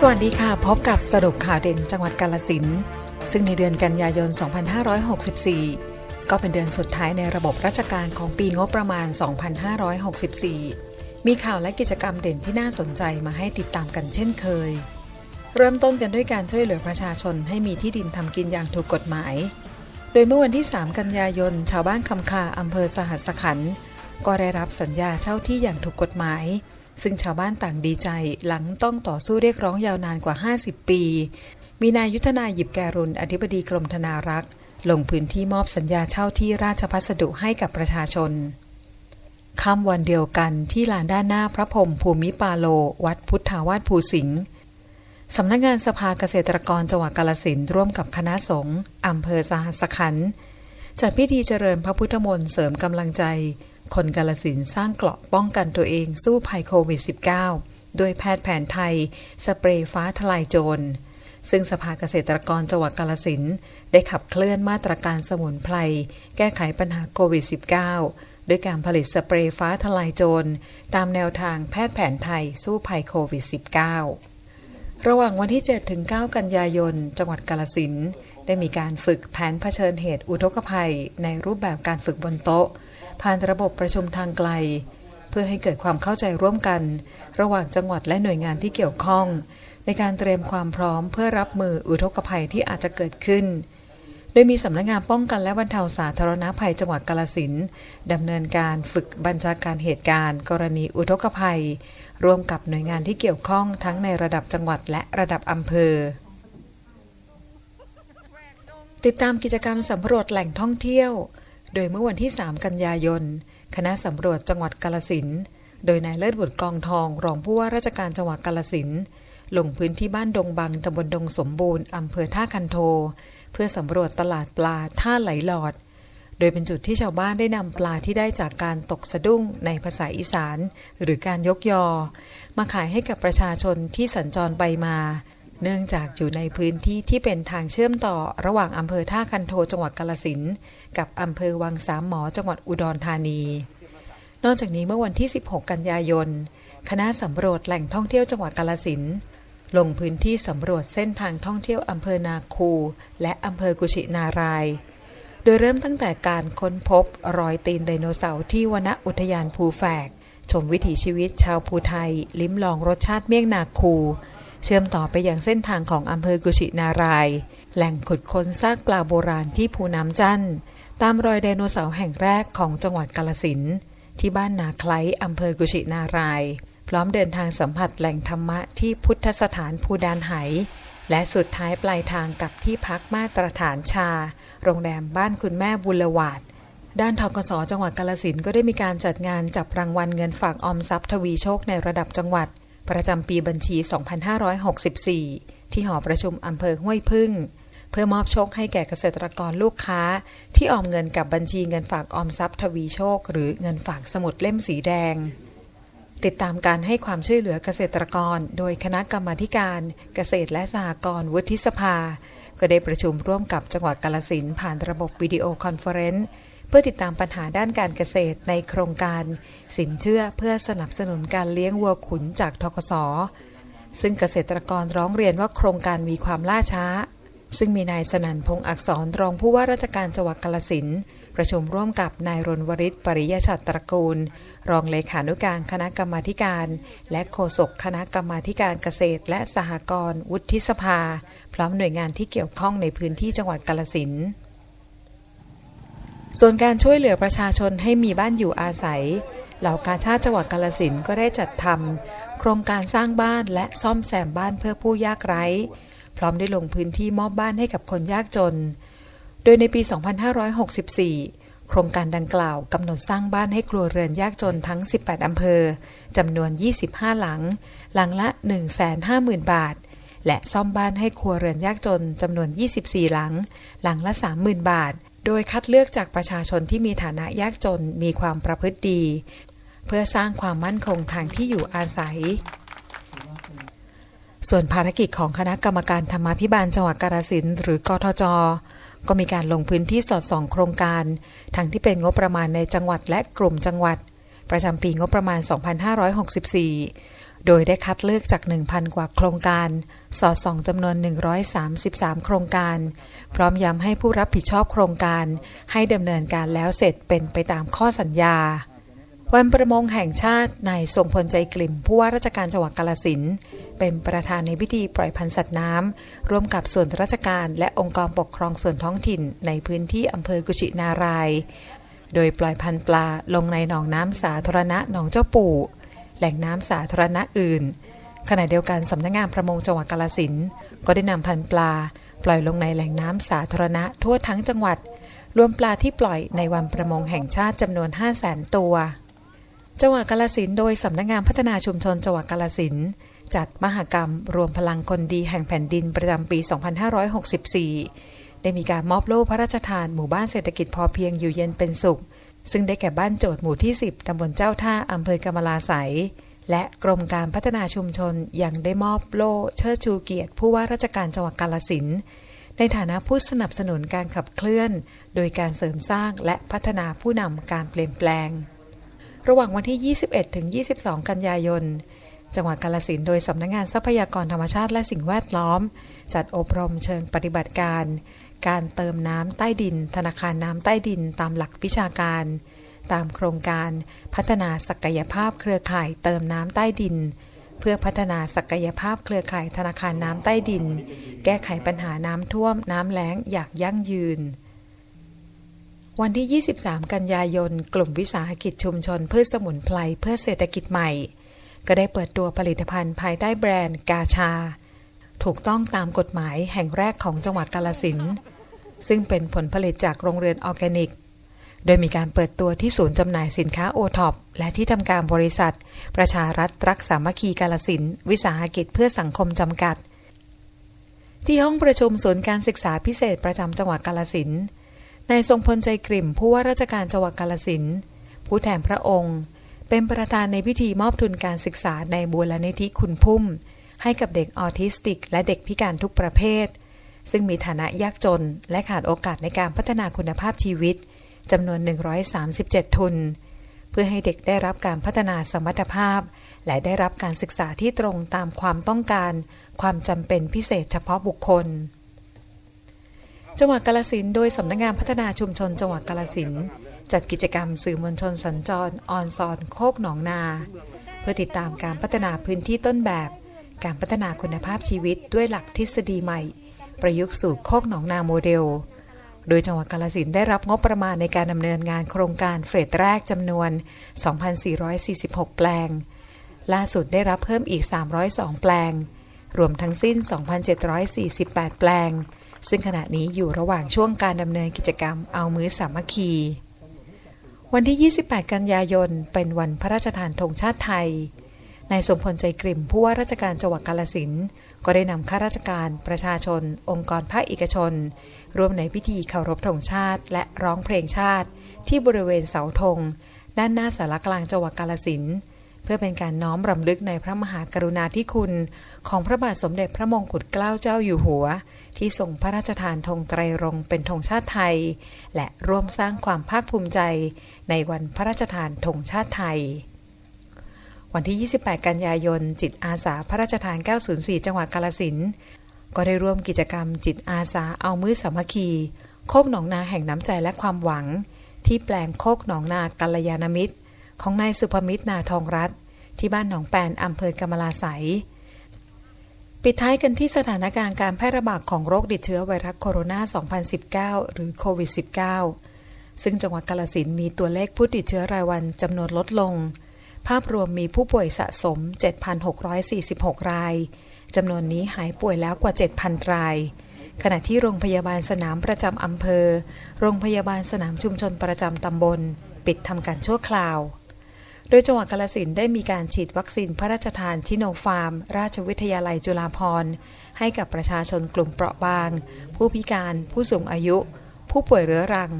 สวัสดีค่ะ พบกับสรุปข่าวเด่นจังหวัดกาลสินธุ์ซึ่งในเดือนกันยายน 2564 ก็เป็นเดือนสุดท้ายในระบบราชการของปีงบประมาณ 2564 มีข่าวและกิจกรรมเด่นที่น่าสนใจมาให้ติดตามกันเช่นเคย เริ่มต้นกันด้วยการช่วยเหลือประชาชนให้มีที่ดินทำกินอย่างถูกกฎหมาย โดยเมื่อวันที่ 3 กันยายน ชาวบ้านคำคาอำเภอสหัสขันธ์ก็ได้รับสัญญาเช่าที่อย่างถูกกฎหมาย ซึ่งชาวบ้านต่างดีใจหลังต้องต่อสู้เรียกร้องยาวนานกว่า 50 ปี มีนายยุทธนาหยิบแกรุณอธิบดีกรมธนารักษ์ ลงพื้นที่มอบสัญญาเช่าที่ราชพัสดุให้กับประชาชนค่ำวันเดียวกันที่ลานด้านหน้าพระพรมภูมิปาโล วัดพุทธาวาสภูสิงห์สำนักงานสภาเกษตรกรจังหวัดกาลสินร่วมกับคณะสงฆ์อำเภอสหัสขันธ์จัดพิธีเจริญพระพุทธมนต์เสริมกำลังใจ คนกาลสินสร้างเกราะป้องกันตัวเองสู้ภัยโควิด -19 โดยแพทย์แผนไทย สเปรย์ฟ้าทลายโจร ซึ่งสภาเกษตรกรจังหวัดกาลสินได้ขับเคลื่อนมาตรการสมุนไพรแก้ไขปัญหาโควิด -19 ด้วยการผลิตสเปรย์ฟ้าทลายโจร ตามแนวทางแพทย์แผนไทยสู้ภัยโควิด -19 ระหว่างวันที่7ถึง9กันยายน จังหวัดกาลสินได้มีการฝึกแผนเผชิญเหตุอุทกภัย ในรูปแบบการฝึกบนโต๊ะ ผ่านระบบประชุมทางไกล เพื่อให้เกิดความเข้าใจร่วมกัน ระหว่างจังหวัดและหน่วยงานที่เกี่ยวข้อง ในการเตรียมความพร้อมเพื่อรับมืออุทกภัยที่อาจจะเกิดขึ้น โดยมีสำนักงานป้องกันและบรรเทาสาธารณภัยจังหวัดกาลสินดำเนินการฝึกบัญชาการเหตุการณ์ กรณีอุทกภัย ร่วมกับหน่วยงานที่เกี่ยวข้องทั้งในระดับจังหวัดและระดับอำเภอติดตามกิจกรรมสำรวจแหล่งท่องเที่ยว โดยเมื่อวันที่ 3 กันยายน คณะสำรวจจังหวัดกาลสินโดยนายเลิศบุตรกองทอง รองผู้ว่าราชการจังหวัดกาลสินลงพื้นที่บ้านดงบังตำบลดงสมบูรณ์อำเภอท่าคันโท เพื่อสำรวจตลาดปลาท่าไหลหลอด โดยเป็นจุดที่ชาวบ้านได้นำปลาที่ได้จากการตกสะดุ้งในภาษาอีสาน หรือการยกยอ มาขายให้กับประชาชนที่สัญจรไปมา เนื่องจากอยู่ในพื้นที่ที่เป็นทางเชื่อมต่อระหว่างอำเภอท่าคันโทจังหวัดกาลสินกับอำเภอวังสามหมอจังหวัดอุดรธานี นอกจากนี้เมื่อวันที่ 16 กันยายน คณะสำรวจแหล่งท่องเที่ยวจังหวัดกาลสินลงพื้นที่สำรวจเส้นทางท่องเที่ยวอำเภอนาคู และอำเภอกุชินาราย โดยเริ่มตั้งแต่การค้นพบรอยตีนไดโนเสาร์ที่วนอุทยานภูแฝก ชมวิถีชีวิตชาวภูไทย ลิ้มลองรสชาติเมี่ยงนาคู เชื่อมต่อไปอยังเส้นทางของอำเภอกุชินาราย แหล่งขุดค้นซากปลาโบราณที่ภูน้ำจันตามรอยไดโนเสาร์แห่งแรกของจังหวัดกาลสินที่บ้านนาไคล้อำเภอกุชินาราย พร้อมเดินทางสัมผัสแหล่งธรรมะที่พุทธสถานภูดานไห และสุดท้ายปลายทางกับที่พักมาตรฐานชา โรงแรมบ้านคุณแม่บุรวาดด้านทกสจังหวัดกาลสินก็ได้มีการจัดงานจับรางวัลเงินฝากออมทรัพย์ทวีโชคในระดับจังหวัด ประจำปีบัญชี 2564 ที่หอประชุมอำเภอห้วยพึ่ง เพื่อมอบโชคให้แก่เกษตรกรลูกค้า ที่ออมเงินกับบัญชีเงินฝากออมทรัพย์ทวีโชค หรือเงินฝากสมุดเล่มสีแดง ติดตามการให้ความช่วยเหลือเกษตรกร โดยคณะกรรมาการเกษตรและสหกรณ์วุฒิสภา ก็ได้ประชุมร่วมกับจังหวัดกาลสินผ่านระบบวิดีโอคอนเฟอเรนซ์ เพื่อติดตามปัญหาด้านการเกษตรในโครงการ สินเชื่อเพื่อสนับสนุนการเลี้ยงวัวขุนจากทกสซึ่งเกษตรกรร้องเรียนว่าโครงการมีความล่าช้า ซึ่งมีนายสนันพงษ์อักษรรองผู้ว่าราชการจังหวัดกาลสินประชุมร่วมกับนายรณวริศปริยชัดตระกูล รองเลขานุการคณะกรรมาการ และโฆษกคณะกรรมาการเกษตร และสหกรณ์วุฒิสภา พร้อมหน่วยงานที่เกี่ยวข้องในพื้นที่จังหวัดกาลสิน ส่วนการช่วยเหลือประชาชนให้มีบ้านอยู่อาศัย เหล่ากาชาติจังหวัดกาลสินก็ได้จัดทำโครงการสร้างบ้านและซ่อมแซมบ้านเพื่อผู้ยากไร้ พร้อมได้ลงพื้นที่มอบบ้านให้กับคนยากจน โดยในปี 2564 โครงการดังกล่าวกำหนดสร้างบ้านให้ครัวเรือนยากจนทั้ง 18 อำเภอจำนวน 25 หลัง หลังละ 150,000 บาท และซ่อมบ้านให้ครัวเรือนยากจนจำนวน 24 หลัง หลังละ 30,000 บาท โดยคัดเลือกจากประชาชนที่มีฐานะยากจนมีความประพฤติดี เพื่อสร้างความมั่นคงทางที่อยู่อาศัย ส่วนภารกิจของคณะกรรมการธรรมาภิบาลจังหวัดกาฬสินหรือกทจ ก็มีการลงพื้นที่สอดส่องโครงการ ทั้งที่เป็นงบประมาณในจังหวัดและกลุ่มจังหวัด ประจำปีงบประมาณ 2564 โดยได้คัดเลือกจาก 1,000 กว่าโครงการ สอดส่องจำนวน 133 โครงการ พร้อมย้ำให้ผู้รับผิดชอบโครงการ ให้ดำเนินการแล้วเสร็จเป็นไปตามข้อสัญญา วันประมงแห่งชาตินายทรงพลใจกลิ่มผู้ว่าราชการจังหวัดกาลสินเป็นประธานในพิธีปล่อยพันธุ์สัตว์น้ำร่วมกับส่วนราชการและองค์กรปกครองส่วนท้องถิ่นในพื้นที่อำเภอกุชินาราย โดยปล่อยพันธุ์ปลาลงในหนองน้ำสาธารณะหนองเจ้าปู่ แหล่งน้ำสาธารณะอื่น ขณะเดียวกันสำนักงานประมงจังหวัดกาลสินก็ได้นำพันปลา ปล่อยลงในแหล่งน้ำสาธารณะทั่วทั้งจังหวัด รวมปลาที่ปล่อยในวันประมงแห่งชาติจำนวน 5 0 0แสนตัว จังหวัดกาลสินโดยสำนักงานพัฒนาชุมชนจังหวัดกาลสินจัดมหกรรม รวมพลังคนดีแห่งแผ่นดินประจำปี 2564 ได้มีการมอบโล่พระราชทานหมู่บ้านเศรษฐกิจพอเพียงอยู่เย็นเป็นสุข ซึ่งได้แก่บ้านโจทย์หมู่ที่ 10 ตำบลเจ้าท่าอำเภอกำมะลาไสยและกรมการพัฒนาชุมชนยังได้มอบโล่เชิดชูเกียรติ ผู้ว่าราชการจังหวัดกาลสินธุ์ในฐานะผู้สนับสนุนการขับเคลื่อน โดยการเสริมสร้างและพัฒนาผู้นำการเปลี่ยนแปลง ระหว่างวันที่ 21 ถึง 22 กันยายน จังหวัดกาลสินธุ์โดยสำนักงงานทรัพยากรธรรมชาติและสิ่งแวดล้อม จัดอบรมเชิงปฏิบัติการ การเติมน้ำใต้ดิน ธนาคารน้ำใต้ดินตามหลักวิชาการ ตามโครงการพัฒนาศักยภาพเครือข่ายเติมน้ำใต้ดิน เพื่อพัฒนาศักยภาพเครือข่ายธนาคารน้ำใต้ดิน แก้ไขปัญหาน้ำท่วมน้ำแล้งอย่างยั่งยืนวันที่ 23 กันยายน กลุ่มวิสาหกิจชุมชนพืชสมุนไพรเพื่อเศรษฐกิจใหม่ ก็ได้เปิดตัวผลิตภัณฑ์ภายใต้แบรนด์กาชา ถูกต้องตามกฎหมายแห่งแรกของจังหวัดกาลสินซึ่งเป็นผลผลิตจากโรงเรือนออร์แกนิก โดยมีการเปิดตัวที่ศูนย์จำหน่ายสินค้าโอท็อปและที่ทำการบริษัท ประชารัฐรักสามัคคีกาลสินวิสาหกิจเพื่อสังคมจำกัด ที่ห้องประชุมศูนย์การศึกษาพิเศษประจำจังหวัดกาลสินนายทรงพลใจกริ่มผู้ว่าราชการจังหวัดกาลสินผู้แทนพระองค์ เป็นประธานในพิธีมอบทุนการศึกษาในบูรณนิธิคุณพุ่ม ให้กับเด็กออทิสติก และเด็กพิการทุกประเภท ซึ่งมีฐานะยากจน และขาดโอกาสในการพัฒนาคุณภาพชีวิตจำนวน 137 ทุน เพื่อให้เด็กได้รับการพัฒนาสมรรถภาพ และได้รับการศึกษาที่ตรงตามความต้องการ ความจำเป็นพิเศษเฉพาะบุคคล จังหวัดกาลสินโดยสำนักงานพัฒนาชุมชนจังหวัดกาลสินจัดกิจกรรมสื่อมวลชนสัญจรออนซอนโคกหนองนา เพื่อติดตามการพัฒนาพื้นที่ต้นแบบ การพัฒนาคุณภาพชีวิตด้วยหลักทฤษฎีใหม่ ประยุกต์สู่โคกหนองนาโมเดล โดยจังหวัดกาลสินได้รับงบประมาณในการดำเนินงานโครงการเฟสแรกจำนวน 2,446 แปลง ล่าสุดได้รับเพิ่มอีก 302 แปลง รวมทั้งสิ้น 2,748 แปลง ซึ่งขณะนี้อยู่ระหว่างช่วงการดำเนินกิจกรรมเอามือสามัคคี วันที่ 28 กันยายน เป็นวันพระราชทานธงชาติไทย นายสมพลใจกริ่มผู้ว่าราชการจังหวัดกาลสินก็ได้นำข้าราชการประชาชน องค์กรภาคเอกชน ร่วมในพิธีเคารพธงชาติ และร้องเพลงชาติ ที่บริเวณเสาธง ด้านหน้าสารกลางจังหวัดกาลสินเพื่อเป็นการน้อมรำลึกในพระมหากรุณาธิคุณ ของพระบาทสมเด็จพระมงกุฎเกล้าเจ้าอยู่หัว ที่ทรงพระราชทานธงไตรรงเป็นธงชาติไทย และร่วมสร้างความภาคภูมิใจในวันพระราชทานธงชาติไทย วันที่ 28 กันยายน จิตอาสาพระราชทาน 904 จังหวัดกาลสินก็ได้ร่วมกิจกรรมจิตอาสาเอามือสามัคคี โคกหนองนาแห่งน้ำใจและความหวัง ที่แปลงโคกหนองนากัลยาณมิตร ของนายสุภมิตรนาทองรัตที่บ้านหนองแปนอำเภอกำมลาไสยปิดท้ายกันที่สถานการณ์การแพร่ระบาดของโรคติดเชื้อไวรัสโคโรนา 2019 หรือโควิด -19 ซึ่งจังหวัดกาลสินมีตัวเลขผู้ติดเชื้อรายวันจำนวนลดลง ภาพรวมมีผู้ป่วยสะสม 7,646 ราย จำนวนนี้หายป่วยแล้วกว่า 7,000 ราย ขณะที่โรงพยาบาลสนามประจำอำเภอ โรงพยาบาลสนามชุมชนประจำตำบล ปิดทำการชั่วคราว โดยจังหวัดกาลสินได้มีการฉีดวัคซีนพระราชทานชิโนฟาร์ม ราชวิทยาลัยจุฬาภรณ์ ให้กับประชาชนกลุ่มเปราะบาง ผู้พิการ ผู้สูงอายุ ผู้ป่วยเรื้อรัง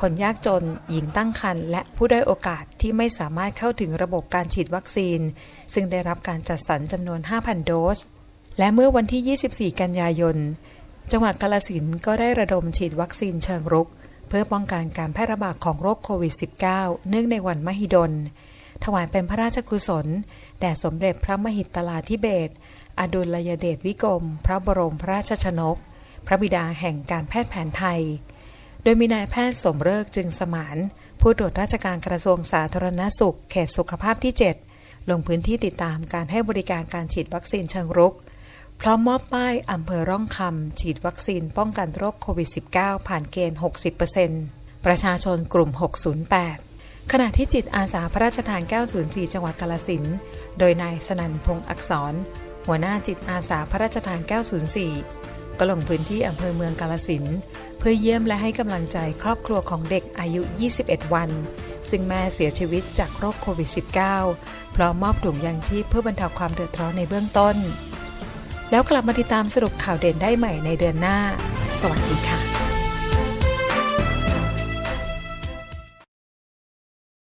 คนยากจน หญิงตั้งครรภ์และผู้ได้อยโอกาสที่ไม่สามารถเข้าถึงระบบการฉีดวัคซีน ซึ่งได้รับการจัดสรรจำนวน 5,000 โดส และเมื่อวันที่ 24 กันยายน จังหวัดกาลสินก็ได้ระดมฉีดวัคซีนเชิงรุก เพื่อป้องกันการแพร่ระบาดของโรคโควิด -19 เนื่องในวันมหิดล ถวายเป็นพระราชกุศล แด่สมเด็จพระมหิตลาธิเบศอดุลยเดชวิกรม พระบรมพระราชชนก พระบิดาแห่งการแพทย์แผนไทย โดยมีนายแพทย์สมเริกจึงสมาน ผู้ตรวจราชการกระทรวงสาธารณสุข เขตสุขภาพที่ 7 ลงพื้นที่ติดตามการให้บริการการฉีดวัคซีนเชิงรุก พร้อมมอบป้ายอำเภอร่องคำฉีดวัคซีนป้องกันโรคโควิด -19 ผ่านเกณฑ์ 60%ประชาชนกลุ่ม 608ขณะที่จิตอาสาพระราชทาน 904 จังหวัดกาลสิน โดยนายสนันพงษ์อักษร หัวหน้าจิตอาสาพระราชทาน 904 ก็ลงพื้นที่อำเภอเมืองกาลสินเพื่อเยี่ยมและให้กำลังใจครอบครัวของเด็กอายุ 21 วัน ซึ่งแม่เสียชีวิตจากโรคโควิด -19 พร้อมมอบถุงยางชีพเพื่อบรรเทาความเดือดร้อนในเบื้องต้น แล้วกลับมาติดตามสรุปข่าวเด่นได้ใหม่ในเดือนหน้า สวัสดีค่ะ